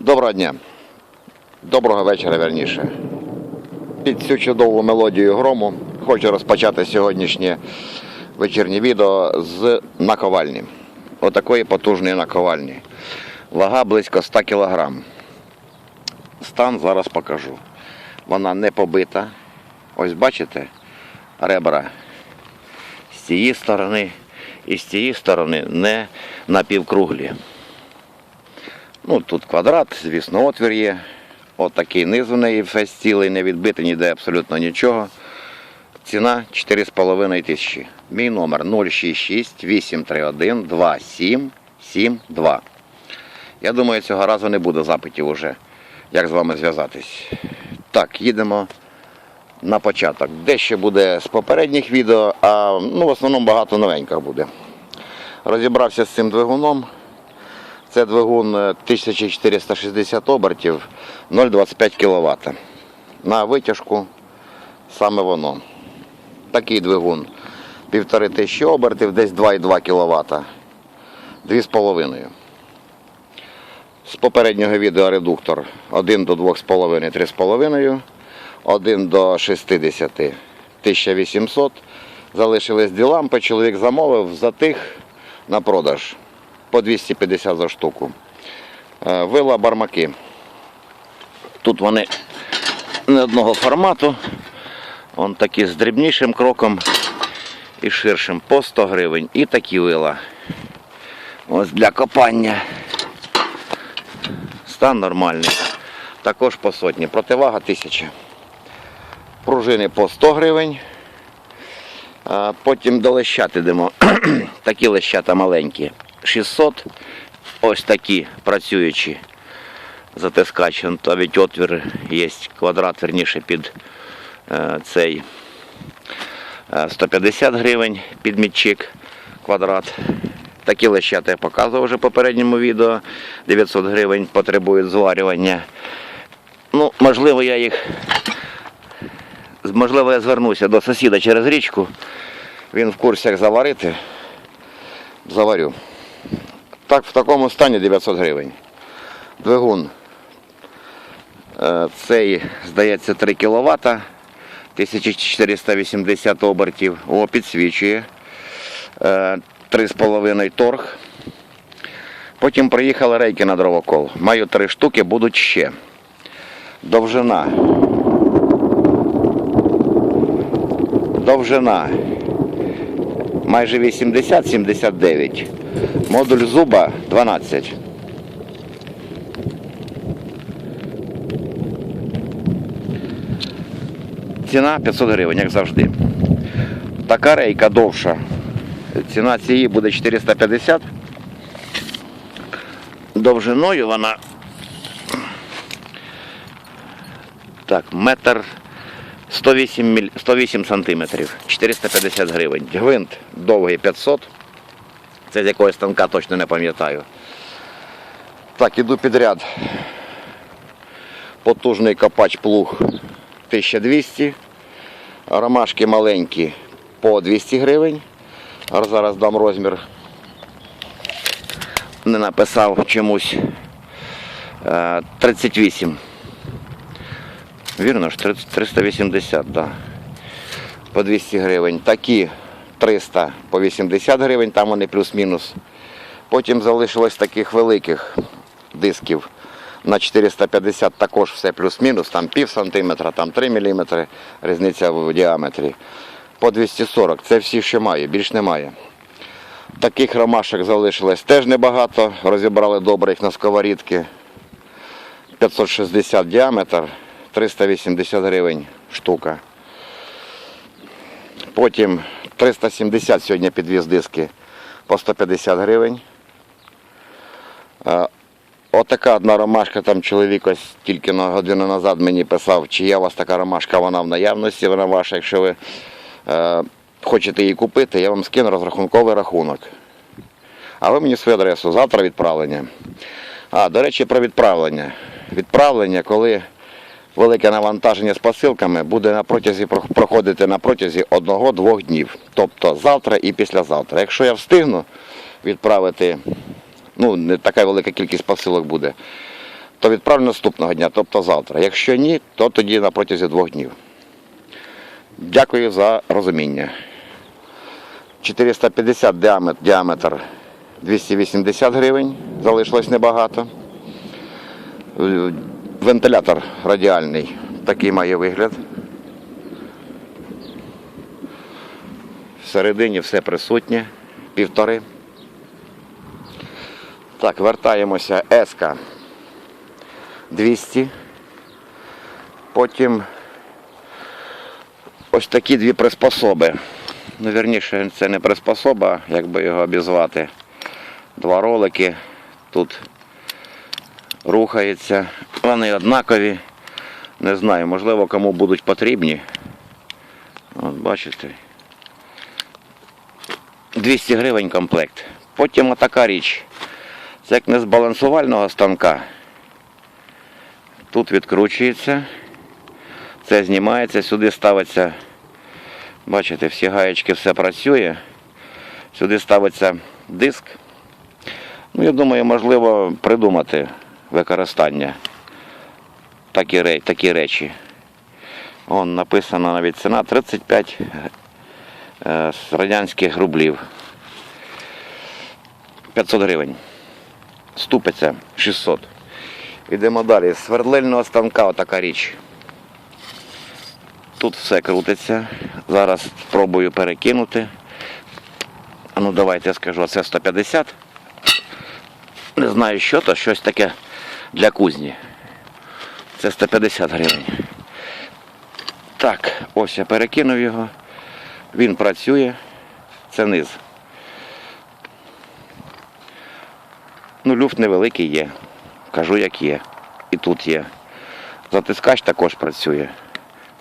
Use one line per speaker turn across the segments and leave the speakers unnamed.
Доброго дня. Доброго вечора, верніше. Під цю чудову мелодію грому хочу розпочати сьогоднішнє вечірнє відео з наковальні. Отакої потужної наковальні. Вага близько 100 кг. Стан зараз покажу. Вона не побита. Ось бачите, ребра з цієї сторони і з цієї сторони не напівкруглі. Ну, тут квадрат, звісно, отвір є. От такий низ у неї весь цілий, не відбитий, ніде абсолютно нічого. Ціна 4,5 тисячі. Мій номер 066 831 2772. Я думаю, цього разу не буде запитів уже, як з вами зв'язатись. Так, їдемо на початок. Дещо буде з попередніх відео, а ну, в основному багато новеньких буде. Розібрався з цим двигуном. Це двигун е, 1460 обертів 0,25 кВт. На витяжку саме воно. Такий двигун 1500 обертів, десь 2,2 кВт. 2,5. З попереднього відео редуктор 1 до 2,5 3,5, 1 до 60 1800. Залишились дві лампи, чоловік замовив за тих на продаж по 250 за штуку. Е, Вила бармаки. Тут вони не одного формату. Вон такі з дрібнішим кроком і ширшим по 100 гривень. І такі вила. Ось для копання. Стан нормальний. Також по сотні. Противага 1000. Пружини по 100 гривень. Потім до лещат йдемо. такі лещата маленькі. 600. Ось такі працюючі затискач. Навіть отвір є квадрат, верніше під е, цей е, 150 гривень під мітчик квадрат. Такі лещата я показував вже в попередньому відео. 900 гривень потребують зварювання. Ну, можливо, я їх. Можливо, я звернуся до сусіда через річку. Він в курсі, як заварити. Заварю. Так, в такому стані 900 гривень. Двигун. Е, Цей, здається, 3 кВт, 1480 обертів. О, підсвічує. Е, 3,5 торг. Потім приїхали рейки на дровокол. Маю три штуки, будуть ще. Довжина. Довжина. Майже 80-79. Модуль зуба 12. Ціна 500 гривень, як завжди. Така рейка довша. Ціна цієї буде 450. Довжиною вона. Так, метр 108, міль... 108 сантиметрів, 450 гривень. Гвинт довгий 500. Це з якогось станка точно не пам'ятаю. Так, іду підряд. Потужний копач плуг 1200. Ромашки маленькі по 200 гривень. Зараз дам розмір. Не написав чомусь. Е, 38. Вірно ж, 380, так. Да. По 200 гривень. Такі 300 по 80 гривень, там вони плюс-мінус. Потім залишилось таких великих дисків на 450 також все плюс-мінус, там пів сантиметра, там 3 міліметри, різниця в діаметрі. По 240. Це всі, що маю, більш немає. Таких ромашок залишилось теж небагато. Розібрали добре їх на сковорідки. 560 діаметр, 380 гривень штука. Потім 370 сьогодні підвіз диски по 150 гривень. Отака одна ромашка, там чоловік ось тільки на годину назад мені писав, чи є у вас така ромашка, вона в наявності, вона ваша, якщо ви е, хочете її купити, я вам скину розрахунковий рахунок. А ви мені свою адресу, завтра відправлення. А, до речі, про відправлення. Відправлення, коли велике навантаження з посилками буде на протязі, проходити на протязі одного-двох днів. Тобто завтра і післязавтра. Якщо я встигну відправити, ну, не така велика кількість посилок буде, то відправлю наступного дня, тобто завтра. Якщо ні, то тоді на протязі двох днів. Дякую за розуміння. 450 діаметр, діаметр 280 гривень, залишилось небагато. Вентилятор радіальний такий має вигляд. Всередині все присутнє, півтори. Так, вертаємося. Еска 200. Потім ось такі дві приспособи. Ну, вірніше, це не приспособа, як би його обізвати. Два ролики. Тут рухається. Вони однакові. Не знаю, можливо, кому будуть потрібні. От бачите. 200 гривень комплект. Потім отака річ. Це як не з балансувального станка. Тут відкручується. Це знімається, сюди ставиться. Бачите, всі гаєчки все працює. Сюди ставиться диск. Ну, я думаю, можливо придумати використання такі, такі речі. Вон написано навіть ціна 35 е, радянських рублів. 500 гривень. Ступиця 600. Йдемо далі. З свердлильного станка отака річ. Тут все крутиться. Зараз спробую перекинути. Ну давайте я скажу, це 150. Не знаю що то, щось таке для кузні. Це 150 гривень. Так, ось я перекинув його. Він працює. Це низ. Ну, люфт невеликий є. Кажу, як є. І тут є. Затискач також працює.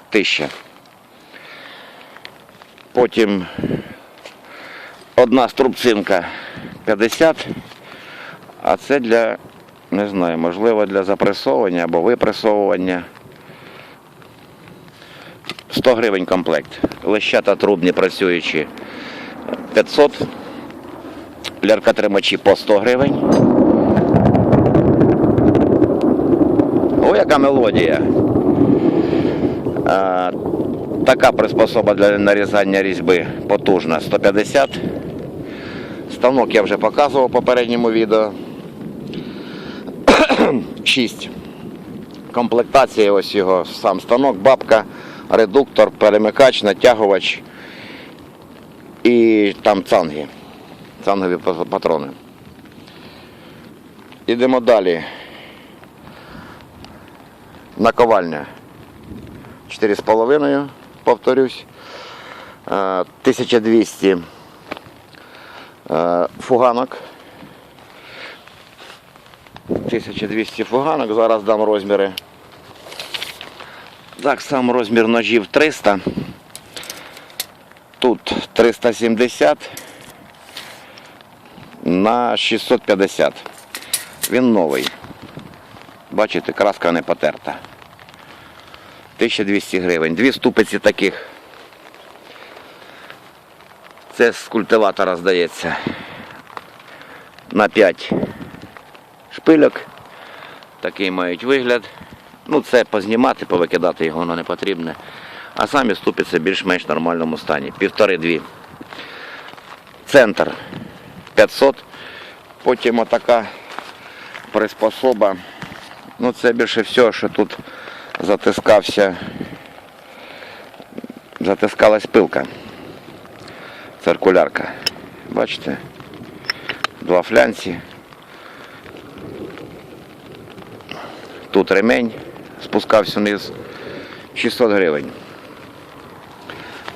Тисяча. Потім одна струбцинка 50, а це для, не знаю, можливо, для запресовування або випресовування. 100 гривень комплект. Лещата трубні працюючі 500. Ляркотримачі по 100 гривень. О, яка мелодія. А, така приспособа для нарізання різьби потужна 150. Станок я вже показував в попередньому відео. 6. Комплектація ось його сам станок, бабка, редуктор, перемикач, натягувач і там цанги. Цангові патрони. Ідемо далі. Наковальня. 4,5, повторюсь. Е, 1200 е, фуганок. 1200 фуганок. Зараз дам розміри. Так, сам розмір ножів 300. Тут 370 на 650. Він новий. Бачите, краска не потерта. 1200 гривень. Дві ступиці таких. Це з культиватора здається. На 5 шпильок. Такий мають вигляд. Ну, це познімати, повикидати його воно не потрібне. А самі ступиці більш-менш нормальному стані. Півтори-дві. Центр 500. Потім отака приспособа. Ну, це більше всього, що тут затискався, затискалась пилка. Циркулярка. Бачите? Два флянці. Тут ремень спускався вниз. 600 гривень.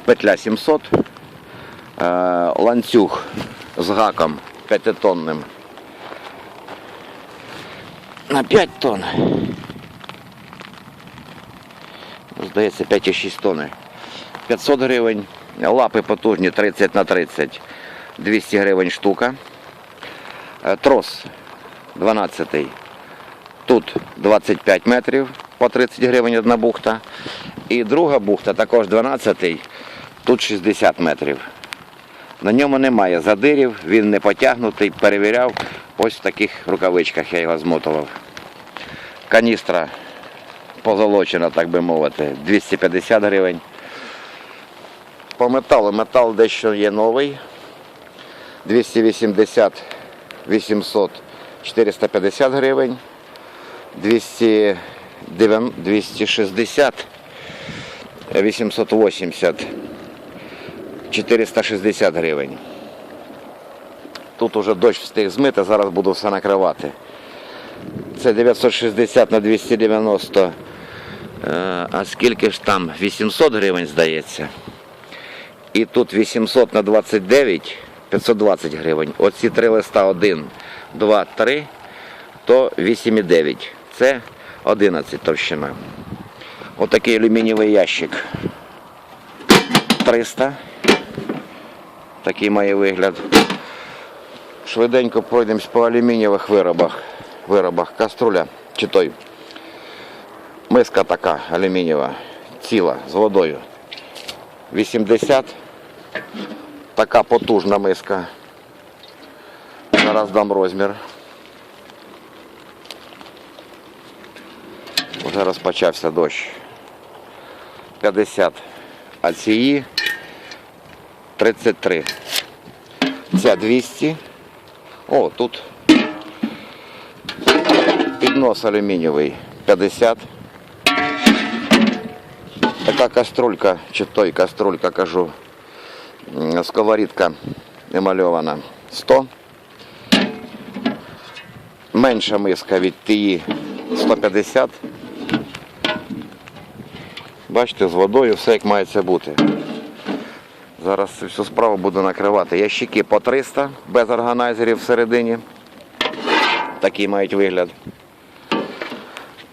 Петля 700. Е, ланцюг з гаком п'ятитонним. На 5 тонн. Здається, 5,6 тонни. 500 гривень. Лапи потужні 30 на 30. 200 гривень штука. Е, Трос 12. Тут 25 метрів по 30 гривень одна бухта. І друга бухта також 12. Тут 60 метрів. На ньому немає задирів, він не потягнутий, перевіряв. Ось в таких рукавичках я його змотував. Каністра позолочена, так би мовити, 250 гривень. По металу, метал дещо є новий. 280, 800, 450 гривень. 200, 260, 880, 460 гривень. Тут уже дощ встиг змити, зараз буду все накривати. Це 960 на 290. Е, А скільки ж там? 800 гривень, здається. І тут 800 на 29, 520 гривень. Оці три листа 1, 2, 3, то 8,9. Це 11 товщина. Отакий алюмінієвий ящик. 300. Такий має вигляд. Швиденько пройдемось по алюмінієвих виробах. Виробах каструля чи той. Миска така алюмінієва, ціла, з водою. 80. Така потужна миска. Зараз дам розмір. Вже розпочався дощ. 50. А цієї 33. Ця 200. О, тут піднос алюмінієвий 50. Така каструлька, чи той каструлька кажу, сковорідка емальована 100. Менша миска від тієї 150. Бачите, з водою все як має бути. Зараз всю справу буду накривати. Ящики по 300 без органайзерів всередині. Такий мають вигляд.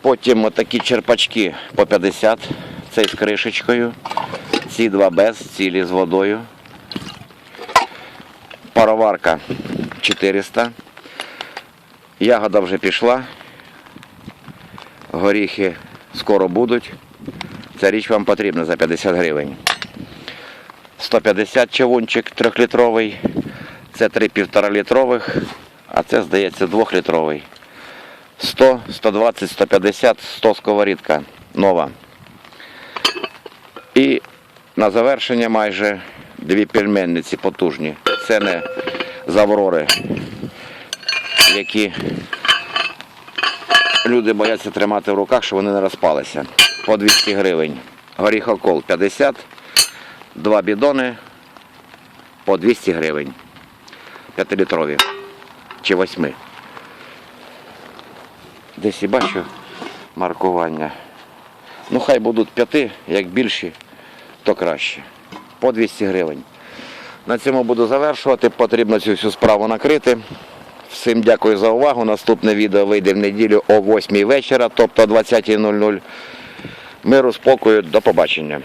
Потім отакі черпачки по 50, цей з кришечкою. Ці два без, цілі з водою. Пароварка 400. Ягода вже пішла. Горіхи скоро будуть. Ця річ вам потрібна за 50 гривень. 150 човунчик трьохлітровий. Це три півтора літрових, а це, здається, двохлітровий. 100, 120, 150, 100 сковорідка нова. І на завершення майже дві пельменниці потужні. Це не з Аврори, які люди бояться тримати в руках, щоб вони не розпалися. По 200 гривень. Горіхокол 50, два бідони по 200 гривень. П'ятилітрові чи восьми. Десь і бачу маркування. Ну хай будуть п'яти, як більші, то краще. По 200 гривень. На цьому буду завершувати. Потрібно цю всю справу накрити. Всім дякую за увагу. Наступне відео вийде в неділю о 8 вечора, тобто о 20.00. Миру, спокою, до побачення.